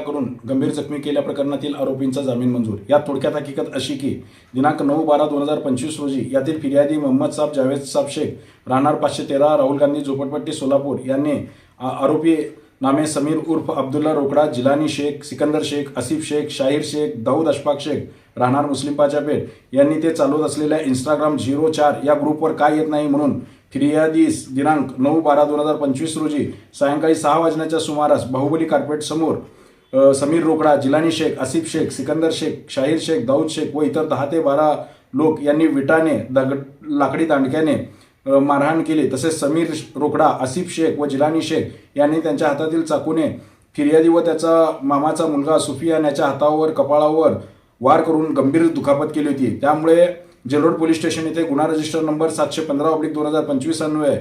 करून गंभीर जखमी केल्या प्रकरणातील आरोपींचा जामीन मंजूर. यात थोडक्यात हकीकत अशी की दिनांक नऊ बारा दोन हजार पंचवीस रोजी यातील फिर्यादी मोहम्मद साब जावेद साब शेख राहणार पाचशे तेरा राहुल गांधी झोपडपट्टी सोलापूर यांनी आरोपी नामे समीर उर्फ अब्दुल्ला रोकडा जिलानी शेख सिकंदर शेख आसिफ शेख शाहीर शेख दाऊद अशफाक शेख राहणार मुस्लिम पाचापेठ यांनी ते चालवत असलेल्या इंस्टाग्राम झिरो चार या ग्रुपवर काय येत नाही म्हणून फिर्यादीस दिनांक नऊ बारा दोन हजार पंचवीस रोजी सायंकाळी सहा वाजण्याच्या सुमारास बाहुबली कार्पेट समोर समीर रोकडा जिलानी शेख आसिफ शेख सिकंदर शेख शाहीर शेख दाऊद शेख व इतर दहा ते बारा लोक यांनी विटाने दगड लाकडी दांडक्याने मारहाण केली. तसेच समीर रोकडा आसिफ शेख व जिलानी शेख यांनी त्यांच्या हातातील चाकूने फिर्यादी व त्याचा मामाचा मुलगा सुफियान याच्या हातावर कपाळावर वार करून गंभीर दुखापत केली होती. त्यामुळे जेलोड पोलीस स्टेशन येथे गुन्हा रजिस्टर नंबर सातशे पंधरा ऑब्लिक दोन हजार पंचवीस अन्वये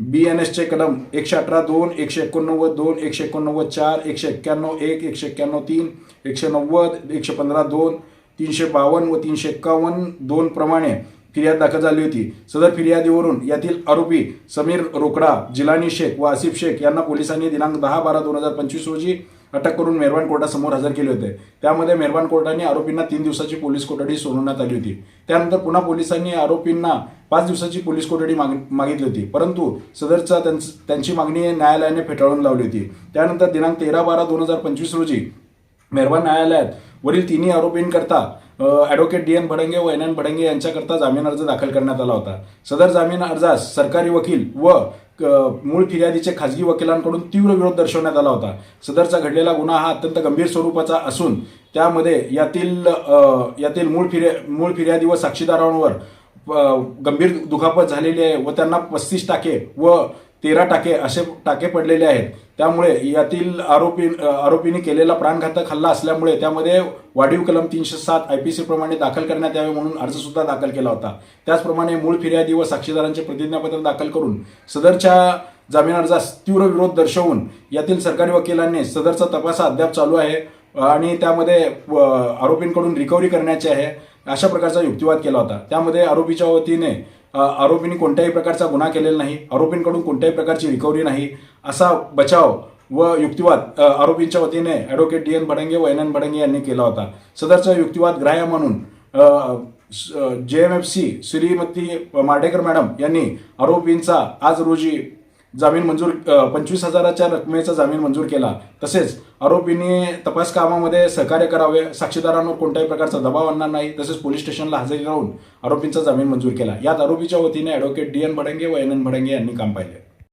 बी एन एसचे कलम एकशे अठरा दोन एकशे एकोणनव्वद दोन एकशे एकोणनव्वद चार एकशे एक्क्याण्णव एक एकशे एक्क्याण्णव तीन एकशे नव्वद एकशे पंधरा दोन तीनशे बावन्न व तीनशे एक्कावन्न दोन प्रमाणे फिर्याद दाखल झाली होती. सदर फिर्यादीवरून यातील आरोपी समीर रोकडा जिलानी शेख व आसिफ शेख यांना पोलिसांनी दिनांक दहा बारा दोन हजार पंचवीस रोजी अटक करून मेहरबान कोर्टासमोर हजर केले होते. त्यामध्ये मेहरबान कोर्टाने आरोपींना तीन दिवसाची पोलीस कोठडी सोडवण्यात आली होती. त्यानंतर पुन्हा पोलिसांनी आरोपींना पाच दिवसाची पोलीस कोठडी माग मागितली होती. परंतु सदरचा त्यांची मागणी न्यायालयाने फेटाळून लावली होती. त्यानंतर दिनांक तेरा बारा दोन हजार पंचवीस रोजी मेहरबान न्यायालयात वरील तिन्ही आरोपींकरता ॲडव्होकेट डी एन भडंगे व एन एन भडंगे यांच्याकरता जामीन अर्ज दाखल करण्यात आला होता. सदर जामीन अर्जास सरकारी वकील व मूळ फिर्यादीचे खाजगी वकिलांकडून तीव्र विरोध दर्शवण्यात आला होता. सदरचा घडलेला गुन्हा हा अत्यंत गंभीर स्वरूपाचा असून त्यामध्ये यातील यातील मूळ फिर्या मूळ फिर्यादी व साक्षीदारांवर गंभीर दुखापत झालेली आहे व त्यांना पस्तीस टाके व तेरा टाके असे टाके पडलेले आहेत. त्यामुळे यातील आरोपी आरोपींनी केलेला प्राणघातक हल्ला असल्यामुळे त्यामध्ये वाढीव कलम तीनशे सात आय पी सी प्रमाणे दाखल करण्यात यावे म्हणून अर्जसुद्धा दाखल केला होता. त्याचप्रमाणे मूळ फिर्यादी व साक्षीदारांचे प्रतिज्ञापत्र दाखल करून सदरच्या जामीन अर्जास तीव्र विरोध दर्शवून यातील सरकारी वकिलांनी सदरचा तपास हा अद्याप चालू आहे आणि त्यामध्ये व, आरोपींकडून रिकव्हरी करण्याची आहे अशा प्रकारचा युक्तिवाद केला होता. त्यामध्ये आरोपीच्या वतीने आरोपींनी कोणत्याही प्रकारचा गुन्हा केलेला नाही आरोपींकडून कोणत्याही प्रकारची रिकव्हरी नाही असा बचाव व युक्तिवाद आरोपींच्या वतीने ॲडव्होकेट डी एन भडंगे व एन एन भडंगे यांनी केला होता. सदरचा युक्तिवाद ग्राह्य म्हणून J M F C Shrimati Mardekar madam यांनी आरोपींचा आज रोजी जामीन मंजूर पंचवीस हजाराच्या रकमेचा जामीन मंजूर केला. तसेच आरोपींनी तपास कामामध्ये सहकार्य करावे साक्षीदारांवर कोणत्याही प्रकारचा दबाव आणणार नाही तसेच पोलीस स्टेशनला हजेरी राहून आरोपींचा जामीन मंजूर केला. यात आरोपीच्या वतीने ॲडव्होकेट डी एन भडंगे व एन एन भडंगे यांनी काम पाहिले.